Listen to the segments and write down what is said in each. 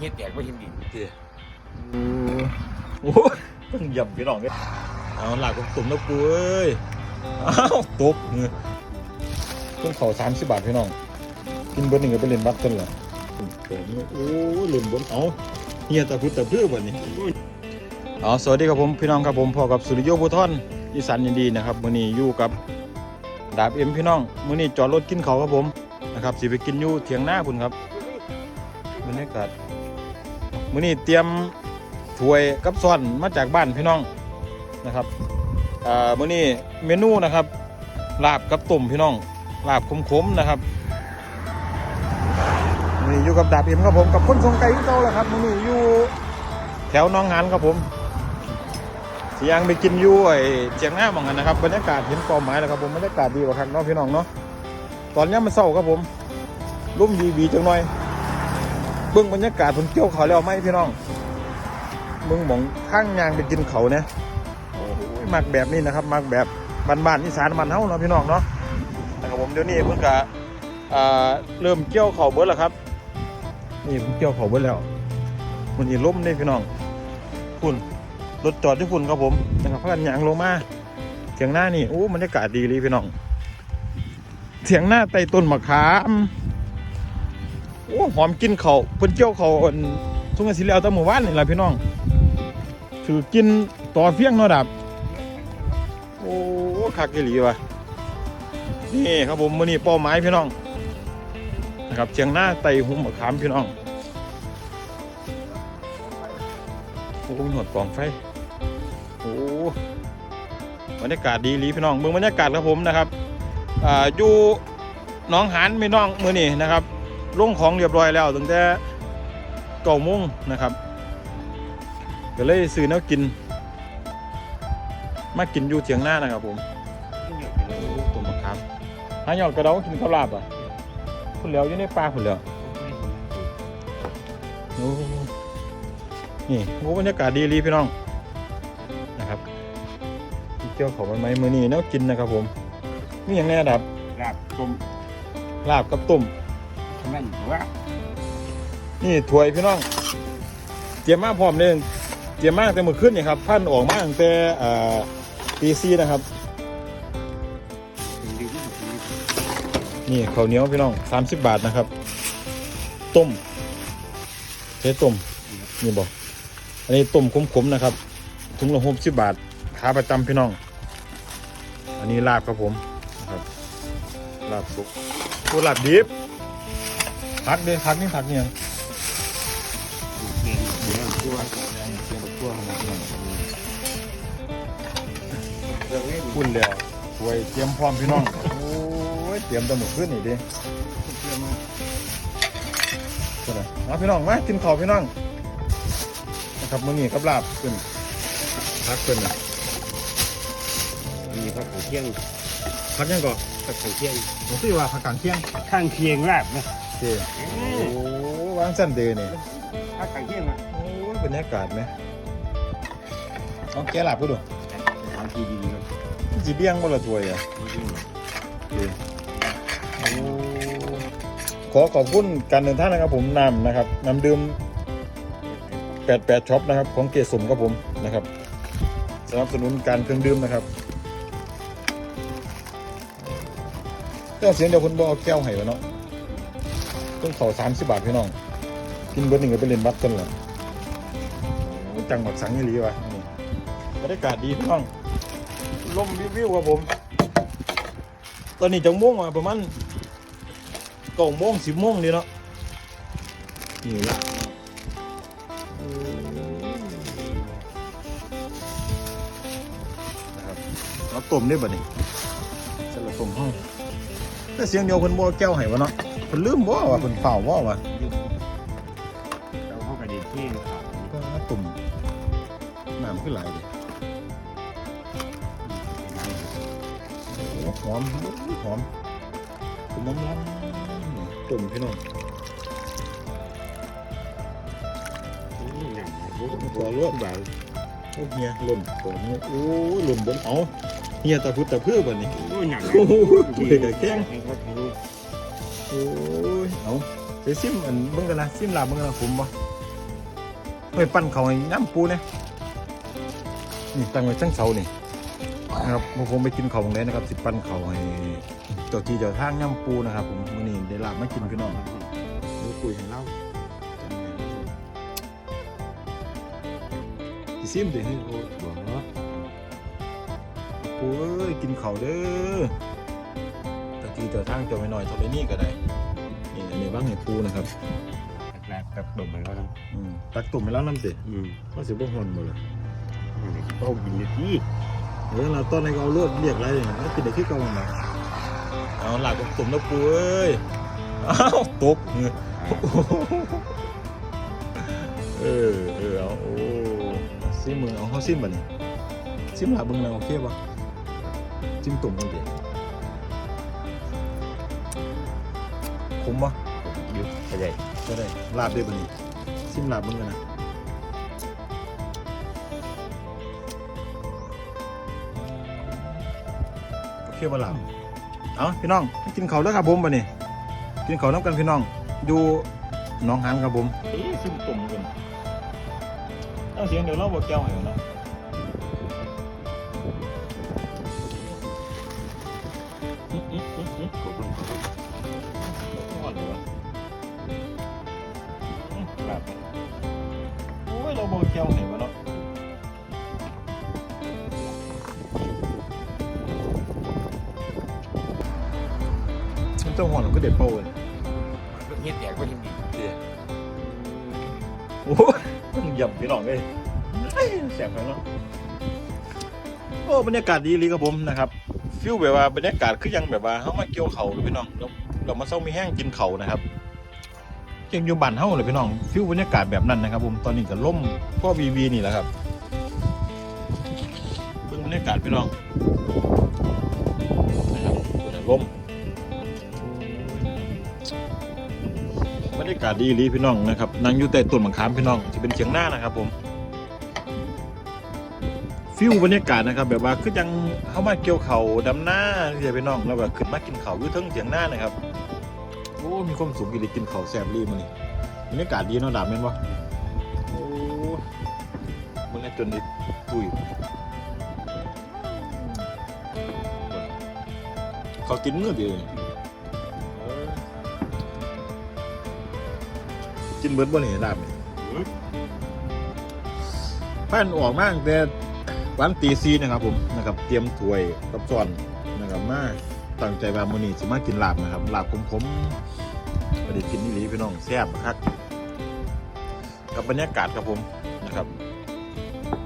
เฮ็ดแตกบ่เห็นดินเจ้โอ้โหต้องหย่ำพี่น้องเลยเอาหลักของตุ่มแล้วกูเอ้ยอ้าวตกเงยต้องเข่าสามสิบบาทพี่น้อง กินเบอร์หนึ่งก็ไปเล่นวัดกันเหรอผมโอ้ยหล่นบนเอาเฮียตะพุตตะเพื่อบ่นี่อ๋อสวัสดีครับผมพี่น้องครับผมพ่อกับสุริโยบุทอนอีสานยินดีนะครับมื้อนี้อยู่กับดาบเอ็มพี่น้องมื้อนี้จอดรถกินเขาวครับผมนะครับสิไปกินอยู่เถียงหน้าคุณครับบรรยากาศ มื้อนี้เตรียมถ้วยกับซ้อนมาจากบ้านพี่น้องนะครับอ่ามื้อนี้เมนูนะครับลาบกับต้มพี่น้องลาบขมๆนะครับนี่อยู่กับดาบเอ็มครับผมกับคนทรงไก่ที่เก่าแหละครับมื้อนี้อยู่แถวน้องหานครับผมสิยังไปกินอยู่ไอเจียงหน้าหมองกันนะครับบรรยากาศเห็นเป้าหมายแล้วครับผมบรรยากาศดีกว่าครับน้องพี่น้องเนาะตอนนี้มันเศร้าครับผมร่มวีวีจังหน่อย เบื้องบรรยากาศผมเกี่ยวเขาแล้วไหมพี่น้องเบื้องหมองข้างยางไปกินเขาเนี่ยโอ้ยมักแบบนี้นะครับมักแบบบ้านๆอีสานบ้านเฮาเนาะพี่น้องเนาะนะครับผมเดี๋ยวนี้เพิ่งกะอ่าเริ่มเกี่ยวเขาเบิดแล้วครับ นี่ผมเกี่ยวเขาเบิดแล้วมันอีล่มนี่พี่น้องฝุ่นรถจอดที่ฝุ่นครับผมนะครับพักกันยางลงมาเถียงหน้านี่โอ้บรรยากาศดีเลยพี่น้องเถียงหน้าใต้ต้นมะขามโอ้หอมกินเขาเพิ่นเกี่ยวเขาอันทุ่งกระสีแล้วตั้งหมู่บ้านนี่แหละพี่น้องถือกินต่อเฟี้ยงเนาะดับ โอ้คักอีหลีวะนี่ครับผมมือนี่เป้าหมายพี่น้องนะครับเชียงหน้าไต่หุ่มมะขามพี่น้องโอ้โหหนวดกองไฟโอ้บรรยากาศดีหลีพี่น้องเมืองบรรยากาศครับผมนะครับ อ่าอยู่น้องหานพี่น้องมือนี่นะครับ ลงของเรียบร้อยแล้วตั้งแต่เก้าโมงนะครับก็เลยซื้อแนวกิน มากินอยู่เชียงหน้านะครับผมตัวมะขามหาหยอดกระเดากินข้าวลาบอะคุณเหลียวอยู่ในป่าคุณเหลียวโอ้นี่โอ้บรรยากาศดีรีพี่น้องนะครับที่เกี่ยวเขามันไหมมือนี้แนวกินนะครับผมมีอย่างแน่ดับลาบต้มลาบกับต้ม นั่นว่านี่ถ้วยพี่น้อง เตรียมมาพร้อมเลยเตรียมมาแต่มื่อคืนนี่ครับพันออกมาตั้งแต่อ่าตีซีนะครับ นี่ข้าวเหนียวพี่น้อง30บาทนะครับ ต้มเทต้มนี่บอกอันนี้ต้มขมๆนะครับถุงละหกสิบบาทขาประจำพี่น้อง อันนี้ลาบครับผมนะครับลาบสุกตัวลาบดิบ พักเด้พักนี่พักเนี่ยงเดี๋ยวตัวเดี๋ยวตัวของมันพี่น้องพุ่นแล้วสวยเตรียมพร้อมพี่น้อง โอ้ยเตรียมแตะหมดขึ้นนี่ดิก็เลยมาพี่น้องมากินข้าวพี่น้องนะครับมื้อนี้กับลาบขึ้นพักขึ้นนะมีผักเคียงพักยังก่อนผักเคียงผมคิดว่าพักกลางเที่ยงข้างเคียงลาบนะ โอเคโอ้วางสั้นเดย์นี่ผักเคียงอะโอ้ยบรรยากาศไหมเอาแกะลาบกูดูทำทีดีๆครับจีเบี้ยงบ่ละถ้วยอะโอเคโอ้ขอขอบคุณการเดินทางนะครับผมนำนะครับนำดื่ม88ช็อปนะครับ ของเกสมครับผมนะครับสนับสนุนการเครื่องดื่มนะครับเจ้าเสียงเดียวคนบอกเอาแก้วให้แล้วเนาะ ต้องเขาสามสิบบาทพี่น้อง กินเบอร์หนึ่งก็ไปเล่นบัตรกันเหรอจังหวัดสังยี่หลีวะนี่บรรยากาศดีพี่น้องลมวิวๆครับผม ตอนนี้จังม่วงอะประมาณเก้าโมงสิบโมงนี่เนาะนี่ละนะครับเราต้มได้บ่นี่เสร็จแล้วต้มห้องแต่เสียงเดียวคนบ่แก้วให้วะเนาะ นลืมบ่ว่าคนเฝ้าบ่วะเราเข้ากระเด็นเที่ยงครับก็ตุ่มน้ำขึ้นหลายเลยโอ้หอมหอมตุ่มน้ำร้อนตุ่มพี่น้องตัวรวดบ่ายโอ้เฮียหล่นตัวนี้โอ้ยหล่นบนเอาเฮียตะพุดตะเพื่อบ่นี่โอ้ยหนักโอ้โหเด็กแข้งครับโอ้ยเอาไปซิมอันเบิ่งกันนะซิมลาบเบิ่งกันนะผมบ่เไปปั้นเขาให้น้ำปูเนี่ยนี่ตั้งไว้ทั้งเสานี่นะครับพวกผมไปกินเขาตรงไหนนะครับ สิปั้นเขาให้เจ้าที่เจ้าทางน้ำปูนะครับ ผมมื้อนี้ได้ลาบมากินพี่น้องดูคุยให้เราสิซิมเด้อโอ้บ่เนาะปูเอ้ยกินเขาวเด้อเจ้าที่เจ้าทางเจ้าไม่น้อยเท่าไรนี่ก็ได้นี่อันนี้ บ้างให้ปูนะครับแรกๆแบบดมให้เราทอืมตักตุ่มไปแล้วน้ำติำอืมว่าสิบ่ฮอนบ่ล่ะเขากินอยู่ที่เดี๋ยวเราต้นให้เขาเลือดเรียกอะไรเนี่ยแล้วกินได้คือเก่าหั่นน่ะเอาหลักตุ่มนะปูเอ้ยอ้าวตกเงยเออเออเอาโอ้ซิมมึงเอาเขาซิมบ่นี่ซิมหลับมึงแล้วโอเคป่ะจิ้มตุ่มมึงดิคมป่ะ อยุบขยายก็ได้ลาบได้บ่นี่ซิมลาบมึงกันนะโอเคบ่ลาบเอาพี่น้องกินข้าวแล้วครับผมบ่นี่กินข้าวน้ำกันพี่น้องอยู่หน้องหานครับผมเอ๊ะซิมตุ่มกันเอาเสียงเดี๋ยวเราบอกแก้วให้ก่อนเนาะ โอ้ยเราบอกแก้วไหนวะเนาะมันเจ้าหัวเราก็เด็ดโป้เลยเงียบแตกก็ยังมีโอ้ยต้องหยับพี่น้องเลยแสบไปเนาะโอ้บรรยากาศดีเลยครับผมนะครับฟิลแบบว่าบรรยากาศคือยังแบบว่าเขามาเกี่ยวเขาเลยพี่น้องเราเรามาเศร้ามีแห้งกินเขานะครับ ยังอยู่บ้านเฮาเลยพี่น้องฟิลบรรยากาศแบบนั้นนะครับผมตอนนี้ก็ล่มพ่อวีวีนี่แหละครับเบิ่งบรรยากาศพี่น้องนะครับล่มบรรยากาศดีลีพี่น้องนะครับนั่งอยู่ใต้ต้นมะขามพี่น้องจะเป็นเฉียงหน้านะครับผมฟิลบรรยากาศนะครับ แบบว่าคือยังเข้ามาเกี่ยวเขาดำหน้าเสียไปน้องแล้วก็ขึ้นมากินเขาอยู่เทั้งเถียงหน้านะครับ อ้มีความสุขอีหลีกินเขาวแซ่บรีมันนี่บรรยากาศดีเนาะดาบแม่นบ่โอ้มันเลยจนดิตุยเขากินมือเดียวนี่เออกินเบิดบ่นี่ดาบนี่พันออกมากแต่วันตีซีนะครับผมนะครับ เตรียมถ้วยกับจอนนะครับมา ตั้งใจว่ามื้อนี้สิมากินลาบนะครับลาบขมๆบ่ได้กินนี่หลีพี่น้องแซ่บครับกับบรรยากาศครับผมนะครับ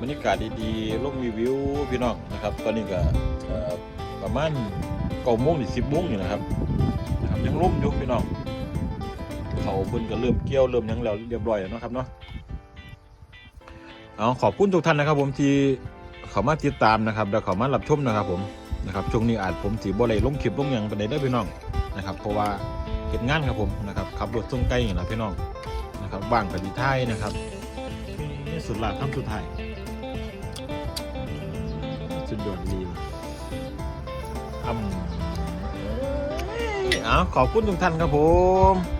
บรรยากาศดีๆลงรีวิวพี่น้องนะครับ ตอนนี้ก็ประมาณ9โมงถึง10โมงนี่นะครับนะครับยังร่มอยู่พี่น้องเขาเพิ่นก็เริ่มเกี่ยวเริ่มยังแล้วเรียบร้อยแล้วนะครับเนาะเอาขอบคุณทุกท่านนะครับ ผมที่เขามาติดตามนะครับ แล้วเขามารับชมนะครับ ผม นะครับช่วงนี้อาจผมสีบ่ได้ลงคลิปลงหยังไปได้เด้อพี่น้องนะครับ เพราะว่าเก็บงานครับผมนะครับขับรถส่งไกลอย่างนะพี่น้องนะครับว่างกับดีท้ายนะครับนี่สุดหละคำสุดท้ายสุดยอดดีว่ะอืมเอาขอบคุณทุกท่านครับผม